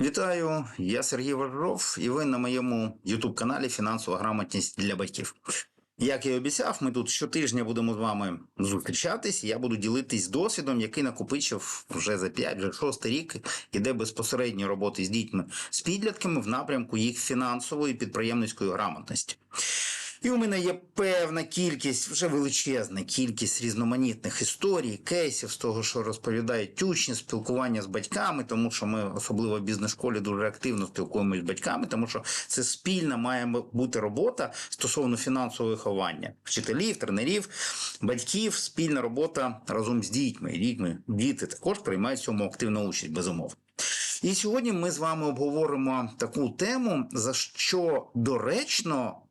Вітаю, я Сергій Вожров, і ви на моєму youtube каналі Фінансова грамотність для батьків. Як і обіцяв, ми тут щотижня будемо з вами зустрічатись. Я буду ділитись досвідом, який накопичив вже за 5, вже 6 рік, іде безпосередньо роботи з дітьми з підлітками в напрямку їх фінансової підприємницької грамотності. І у мене є певна кількість, вже величезна кількість різноманітних історій, кейсів з того, що розповідають учні, спілкування з батьками, тому що ми, особливо в бізнес-школі, дуже активно спілкуємося з батьками, тому що це спільна має бути робота стосовно фінансового виховання вчителів, тренерів, батьків, спільна робота разом з дітьми. Дітьми діти також приймають цьому активну участь, безумовно. І сьогодні ми з вами обговоримо таку тему, за що доречно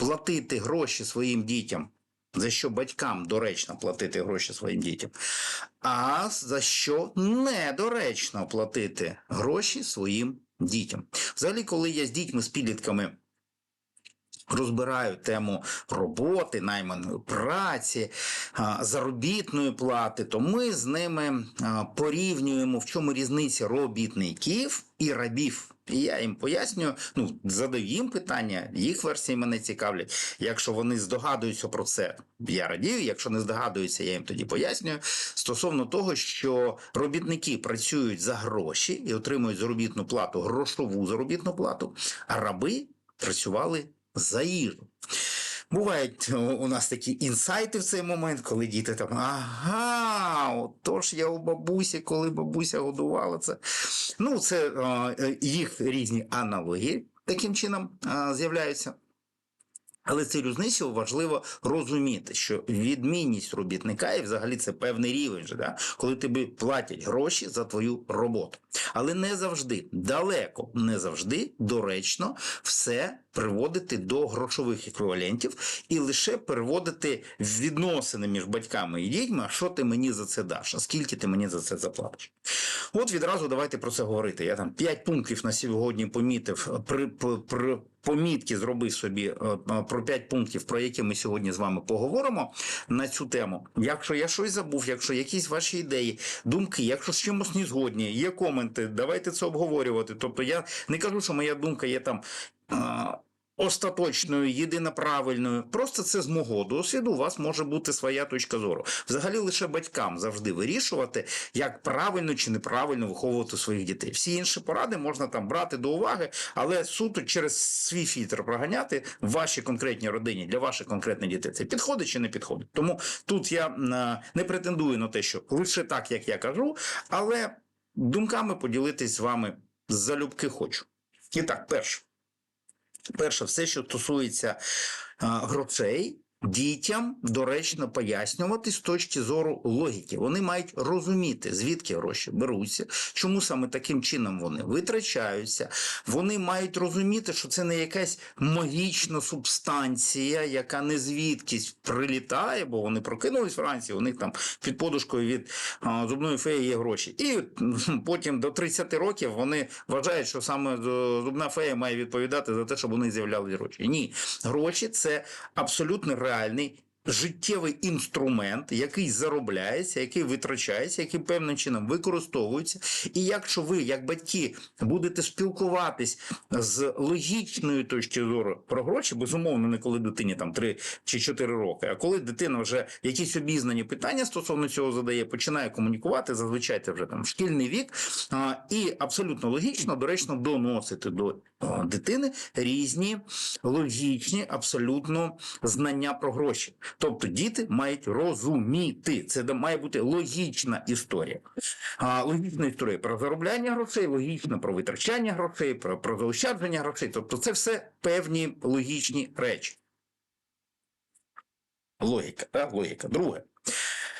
платити гроші своїм дітям, за що батькам доречно платити гроші своїм дітям, а за що недоречно платити гроші своїм дітям. Взагалі, коли я з дітьми, з підлітками. Розбираю тему роботи, найманої праці, заробітної плати, то ми з ними порівнюємо, в чому різниця робітників і рабів. І я їм пояснюю, ну задаю їм питання, їх версії мене цікавлять. Якщо вони здогадуються про це, я радію. Якщо не здогадуються, я їм тоді пояснюю. Стосовно того, що робітники працюють за гроші і отримують заробітну плату, грошову заробітну плату, а раби працювали за їжу. Бувають у нас такі інсайти в цей момент, коли діти там ага, отож я у бабусі, коли бабуся годувала це. Ну, це е, їх різні аналогії таким чином е, з'являються. Але цю різницю важливо розуміти, що відмінність робітника і взагалі це певний рівень, да? коли тобі платять гроші за твою роботу. Але не завжди, далеко не завжди доречно все приводити до грошових еквівалентів і лише переводити відносини між батьками і дітьми, що ти мені за це даш, а скільки ти мені за це заплатиш. От відразу давайте про це говорити. Я там 5 пунктів на сьогодні помітив, при, при, при помітки зробив собі е, про 5 пунктів, про які ми сьогодні з вами поговоримо на цю тему. Якщо я щось забув, якщо якісь ваші ідеї, думки, якщо з чимось не згодні, є коменти, давайте це обговорювати. Тобто я не кажу, що моя думка є там. Остаточною, єдиноправильною, просто це з мого досвіду. У вас може бути своя точка зору. Взагалі, лише батькам завжди вирішувати, як правильно чи неправильно виховувати своїх дітей. Всі інші поради можна там брати до уваги, але суто через свій фільтр проганяти в вашій конкретній родині для ваших конкретних дітей. Це підходить чи не підходить. Тому тут я не претендую на те, що лише так, як я кажу, але думками поділитись з вами залюбки хочу. І так, перше. Перше, все, що стосується грошей, дітям доречно пояснювати з точки зору логіки. Вони мають розуміти, звідки гроші беруться, чому саме таким чином вони витрачаються. Вони мають розуміти, що це не якась магічна субстанція, яка не звідкись прилітає, бо вони прокинулись вранці, у них там під подушкою від а, зубної феї є гроші. І потім до 30 років вони вважають, що саме зубна фея має відповідати за те, щоб вони з'являли гроші. Ні, гроші це абсолютно 回来，那 Життєвий інструмент, який заробляється, який витрачається, який певним чином використовується. І якщо ви, як батьки, будете спілкуватись з логічної точки зору про гроші, безумовно, не коли дитині там 3 чи 4 роки, а коли дитина вже якісь обізнані питання стосовно цього задає, починає комунікувати, зазвичай це вже там шкільний вік, і абсолютно логічно, доречно доносити до дитини різні логічні, абсолютно знання про гроші. Тобто діти мають розуміти. Це має бути логічна історія. А, Логічна історія про заробляння грошей, логічна про витрачання грошей, про, про заощадження грошей. Тобто, це все певні логічні речі. Логіка, так? логіка. Друге.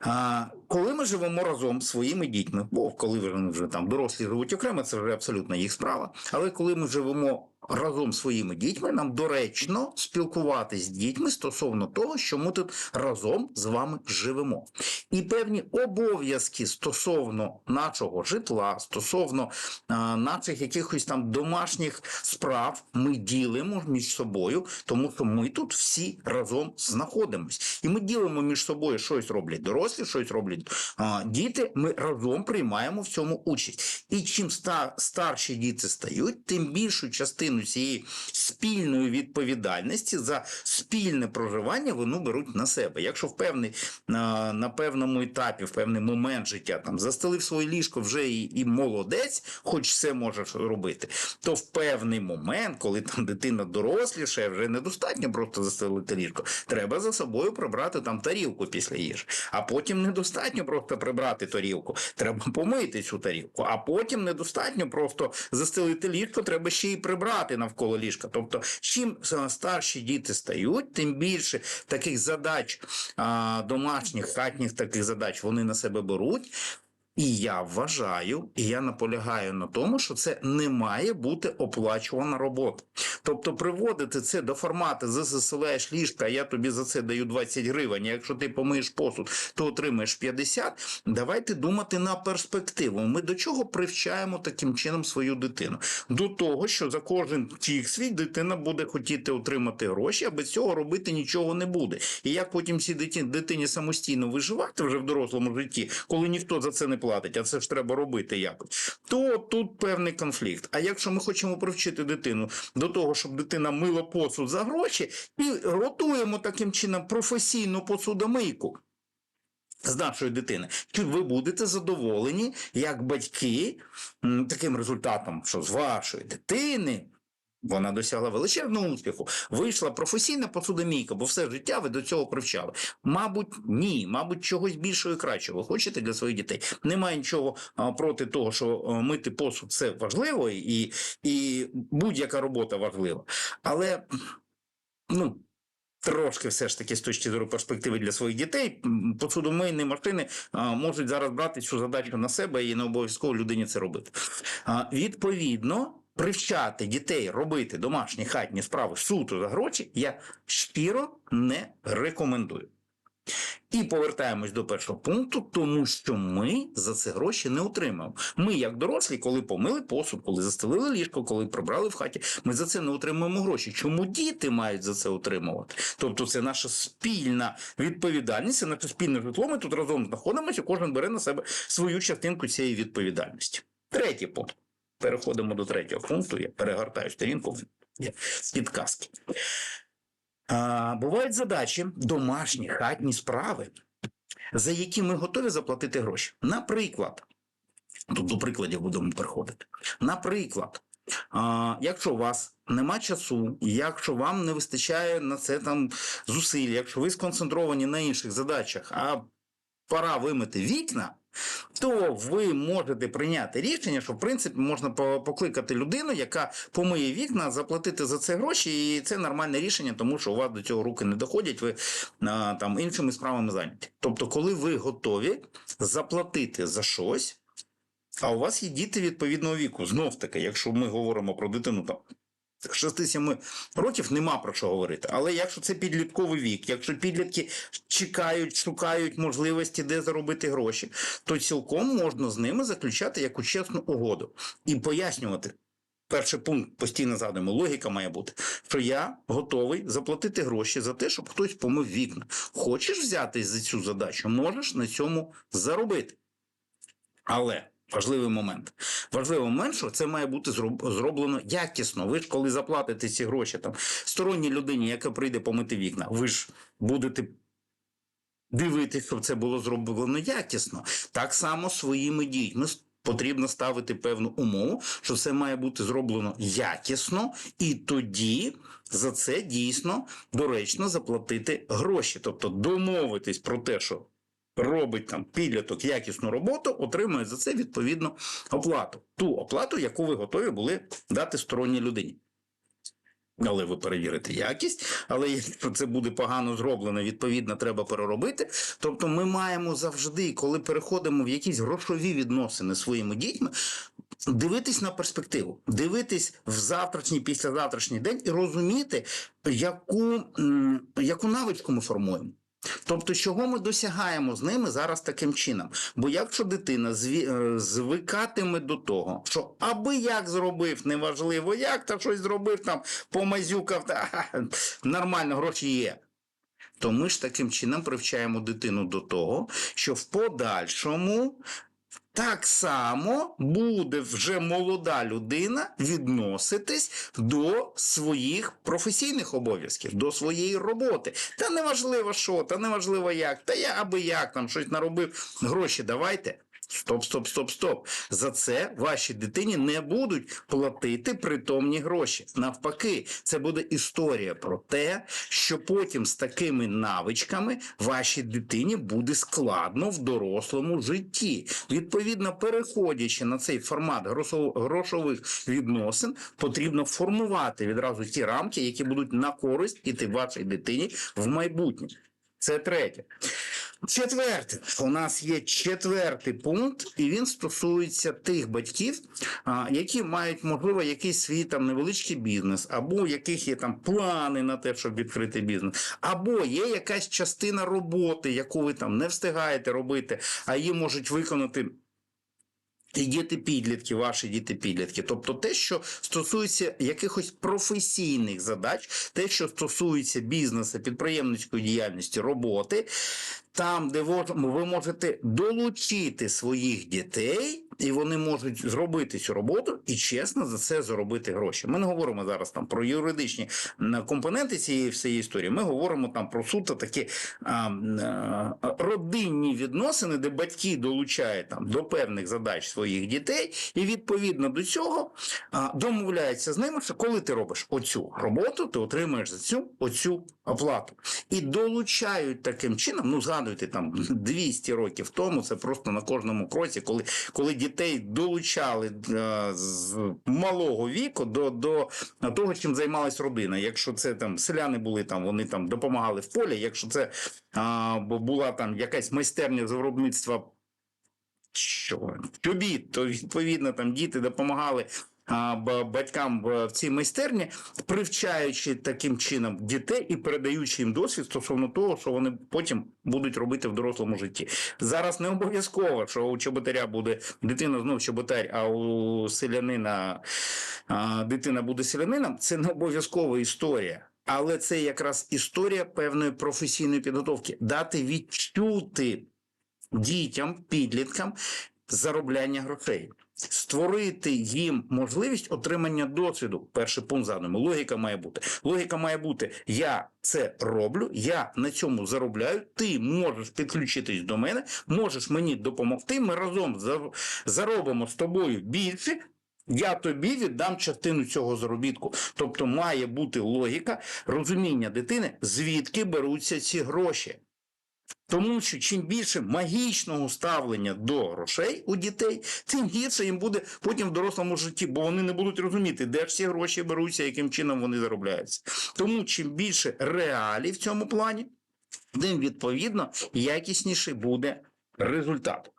А, Коли ми живемо разом з своїми дітьми, бо коли вони вже там дорослі живуть окремо, це вже абсолютно їх справа. Але коли ми живемо разом з своїми дітьми нам доречно спілкуватись з дітьми стосовно того, що ми тут разом з вами живемо. І певні обов'язки стосовно нашого житла, стосовно а, наших якихось там домашніх справ, ми ділимо між собою, тому що ми тут всі разом знаходимось. І ми ділимо між собою щось роблять дорослі, щось роблять діти. Ми разом приймаємо в цьому участь. І чим ста, старші діти стають, тим більшу частину цієї спільної відповідальності за спільне проживання вони беруть на себе. Якщо в певний на, певному етапі, в певний момент життя там застелив своє ліжко вже і, і молодець, хоч все можеш робити, то в певний момент, коли там дитина доросліша, вже недостатньо просто застелити ліжко. Треба за собою прибрати там тарілку після їжі. А потім недостатньо просто прибрати тарілку. Треба помити цю тарілку. А потім недостатньо просто застелити ліжко, треба ще й прибрати навколо ліжка. Тобто, чим е, старші діти стають, тим більше таких задач домашніх, хатніх таких задач вони на себе беруть. І я вважаю, і я наполягаю на тому, що це не має бути оплачувана робота. Тобто приводити це до формату засилаєш ліжка, я тобі за це даю 20 гривень. Якщо ти помиєш посуд, то отримаєш 50. Давайте думати на перспективу. Ми до чого привчаємо таким чином свою дитину? До того, що за кожен тік свій дитина буде хотіти отримати гроші, а без цього робити нічого не буде. І як потім цій дитині самостійно виживати вже в дорослому житті, коли ніхто за це не платить, а це ж треба робити якось, то тут певний конфлікт. А якщо ми хочемо привчити дитину до того, щоб дитина мила посуд за гроші, і готуємо таким чином професійну посудомийку. З нашої дитини, чи ви будете задоволені як батьки таким результатом, що з вашої дитини вона досягла величезного успіху, вийшла професійна посудомійка, бо все життя ви до цього привчали. Мабуть, ні, мабуть, чогось більшого і кращого ви хочете для своїх дітей. Немає нічого проти того, що мити посуд це важливо, і, і будь-яка робота важлива. Але ну. Трошки все ж таки з точки зору перспективи для своїх дітей посудомийні машини можуть зараз брати цю задачу на себе і не обов'язково людині це робити. Відповідно, привчати дітей робити домашні хатні справи суто за гроші я щиро не рекомендую. І повертаємось до першого пункту, тому що ми за це гроші не отримаємо. Ми, як дорослі, коли помили посуд, коли застелили ліжко, коли прибрали в хаті, ми за це не отримуємо гроші. Чому діти мають за це отримувати? Тобто, це наша спільна відповідальність, це наше спільне житло. Ми тут разом знаходимося, кожен бере на себе свою частинку цієї відповідальності. Третій пункт. Переходимо до третього пункту. Я перегортаю сторінку. Є підказки. А, бувають задачі, домашні хатні справи, за які ми готові заплатити гроші. Наприклад, тут до прикладів будемо переходити. Наприклад, а, якщо у вас нема часу, якщо вам не вистачає на це там зусиль, якщо ви сконцентровані на інших задачах, а пора вимити вікна, то ви можете прийняти рішення, що в принципі можна покликати людину, яка помиє вікна, заплатити за це гроші, і це нормальне рішення, тому що у вас до цього руки не доходять, ви а, там іншими справами зайняті. Тобто, коли ви готові заплатити за щось, а у вас є діти відповідного віку, знов таки, якщо ми говоримо про дитину там. 6-7 років нема про що говорити. Але якщо це підлітковий вік, якщо підлітки чекають, шукають можливості, де заробити гроші, то цілком можна з ними заключати яку чесну угоду і пояснювати. Перший пункт постійно згадуємо, логіка має бути, що я готовий заплатити гроші за те, щоб хтось помив вікна. Хочеш взятись за цю задачу, можеш на цьому заробити. Але важливий момент. Важливий момент, що це має бути зроблено якісно. Ви ж коли заплатите ці гроші там сторонній людині, яка прийде помити вікна, ви ж будете дивитися, щоб це було зроблено якісно. Так само своїми дітьми потрібно ставити певну умову, що це має бути зроблено якісно, і тоді за це дійсно доречно заплатити гроші. Тобто домовитись про те, що робить там підліток якісну роботу, отримує за це відповідну оплату. Ту оплату, яку ви готові були дати сторонній людині. Але ви перевірите якість, але якщо це буде погано зроблено, відповідно, треба переробити. Тобто, ми маємо завжди, коли переходимо в якісь грошові відносини своїми дітьми, дивитись на перспективу, дивитись в завтрашній, післязавтрашній день і розуміти, яку, яку навичку ми формуємо. Тобто, чого ми досягаємо з ними зараз таким чином? Бо якщо дитина е, звикатиме до того, що аби як зробив, неважливо як, та щось зробив там, помазюкав, та нормально, гроші є. То ми ж таким чином привчаємо дитину до того, що в подальшому так само буде вже молода людина відноситись до своїх професійних обов'язків, до своєї роботи. Та неважливо що, та неважливо як, та я аби як там щось наробив, гроші давайте. Стоп, стоп, стоп, стоп. За це вашій дитині не будуть платити притомні гроші. Навпаки, це буде історія про те, що потім з такими навичками вашій дитині буде складно в дорослому житті. Відповідно, переходячи на цей формат грошових відносин, потрібно формувати відразу ті рамки, які будуть на користь іти вашій дитині в майбутнє. Це третє. Четверте, у нас є четвертий пункт, і він стосується тих батьків, які мають, можливо, якийсь свій там невеличкий бізнес, або у яких є там плани на те, щоб відкрити бізнес, або є якась частина роботи, яку ви там не встигаєте робити, а її можуть виконати. Діти-підлітки, ваші діти-підлітки, тобто те, що стосується якихось професійних задач, те, що стосується бізнесу, підприємницької діяльності, роботи, там, де ви можете долучити своїх дітей, і вони можуть зробити цю роботу і чесно за це заробити гроші. Ми не говоримо зараз там про юридичні компоненти цієї всієї історії. Ми говоримо там про суто такі а, а, родинні відносини, де батьки долучають там до певних задач своїх дітей, і відповідно до цього а, домовляються з ними, що коли ти робиш оцю роботу, ти отримаєш за цю оцю оплату. І долучають таким чином, ну згадуйте там 200 років тому, це просто на кожному кроці, коли, коли дітей долучали е, з малого віку до, до того, чим займалась родина. Якщо це там селяни були там, вони там допомагали в полі, якщо це а, була там якась майстерня з виробництва що чобіт, то відповідно там діти допомагали а, батькам в цій майстерні, привчаючи таким чином дітей і передаючи їм досвід стосовно того, що вони потім будуть робити в дорослому житті. Зараз не обов'язково, що у чоботаря буде дитина знов чоботар, а у селянина дитина буде селянином. Це не обов'язкова історія. Але це якраз історія певної професійної підготовки, дати відчути дітям, підліткам заробляння грошей. Створити їм можливість отримання досвіду. Перший пункт задаємо. Логіка має бути. Логіка має бути: я це роблю, я на цьому заробляю. Ти можеш підключитись до мене, можеш мені допомогти. Ми разом заробимо з тобою більше. Я тобі віддам частину цього заробітку. Тобто має бути логіка розуміння дитини, звідки беруться ці гроші. Тому що чим більше магічного ставлення до грошей у дітей, тим гірше їм буде потім в дорослому житті, бо вони не будуть розуміти, де ж ці гроші беруться, яким чином вони заробляються. Тому чим більше реалій в цьому плані, тим відповідно якісніший буде результат.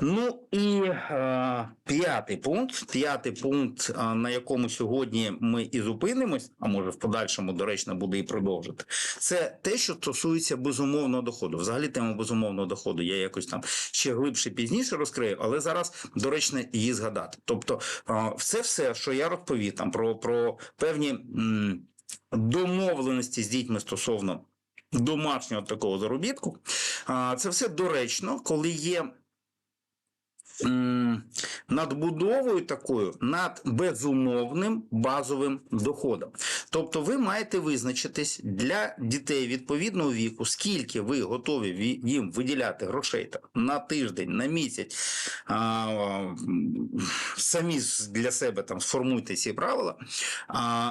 Ну і е, п'ятий пункт. П'ятий пункт, е, на якому сьогодні ми і зупинимось, а може в подальшому доречно буде і продовжити. Це те, що стосується безумовного доходу. Взагалі, тему безумовного доходу я якось там ще глибше пізніше розкрию, але зараз доречно її згадати. Тобто, е, все, все, що я розповів там про, про певні м, домовленості з дітьми стосовно домашнього такого заробітку, а, це все доречно, коли є надбудовою такою над безумовним базовим доходом. Тобто ви маєте визначитись для дітей відповідного віку, скільки ви готові їм виділяти грошей на тиждень, на місяць. Самі для себе там сформуйте ці правила,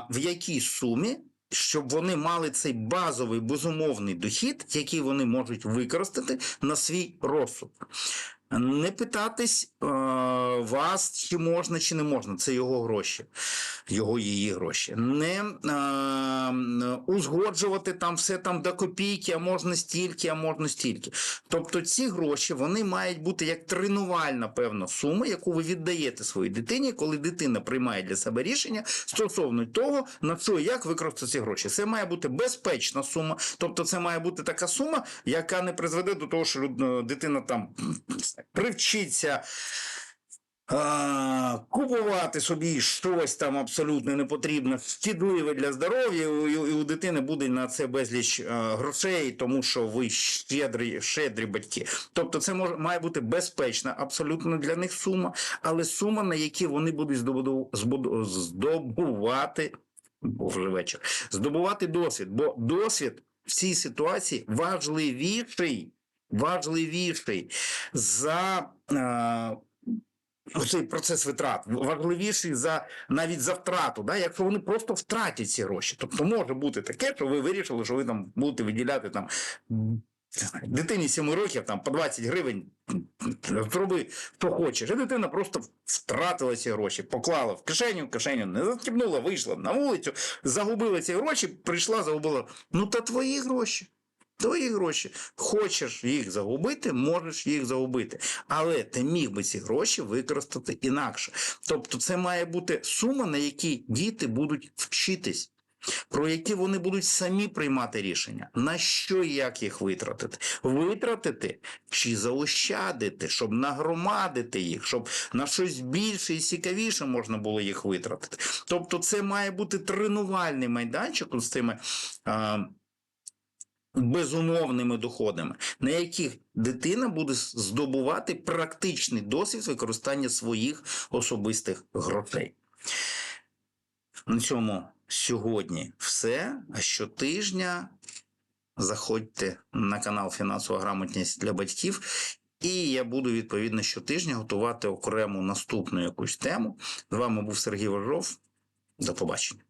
в якій сумі. Щоб вони мали цей базовий безумовний дохід, який вони можуть використати на свій розсуд. Не питатись е, вас, чи можна, чи не можна. Це його гроші, його її гроші. Не е, узгоджувати там все там до копійки, а можна стільки, а можна стільки. Тобто ці гроші вони мають бути як тренувальна певна сума, яку ви віддаєте своїй дитині, коли дитина приймає для себе рішення стосовно того, на що як використати ці гроші. Це має бути безпечна сума, тобто це має бути така сума, яка не призведе до того, що дитина там привчиться. А, купувати собі щось там абсолютно непотрібне, шкідливе для здоров'я, і, у дитини буде на це безліч грошей, тому що ви щедрі, щедрі батьки. Тобто, це може має бути безпечна абсолютно для них сума, але сума, на які вони будуть здобувати бо вже вечір, здобувати досвід, бо досвід в цій ситуації важливіший, важливіший за. Е, цей процес витрат важливіший за навіть за втрату, да? якщо вони просто втратять ці гроші. Тобто може бути таке, що ви вирішили, що ви там будете виділяти там дитині 7 років там по 20 гривень. Зроби, що хочеш. І дитина просто втратила ці гроші, поклала в кишеню, в кишеню не застібнула, вийшла на вулицю, загубила ці гроші, прийшла, загубила. Ну, та твої гроші. Твої гроші. Хочеш їх загубити, можеш їх загубити. Але ти міг би ці гроші використати інакше. Тобто, це має бути сума, на якій діти будуть вчитись. Про які вони будуть самі приймати рішення, на що і як їх витратити, витратити чи заощадити, щоб нагромадити їх, щоб на щось більше і цікавіше можна було їх витратити. Тобто, це має бути тренувальний майданчик з цими. А, безумовними доходами, на яких дитина буде здобувати практичний досвід використання своїх особистих грошей. На цьому сьогодні все. А щотижня заходьте на канал Фінансова грамотність для батьків. І я буду відповідно щотижня готувати окрему наступну якусь тему. З вами був Сергій Вожов. До побачення.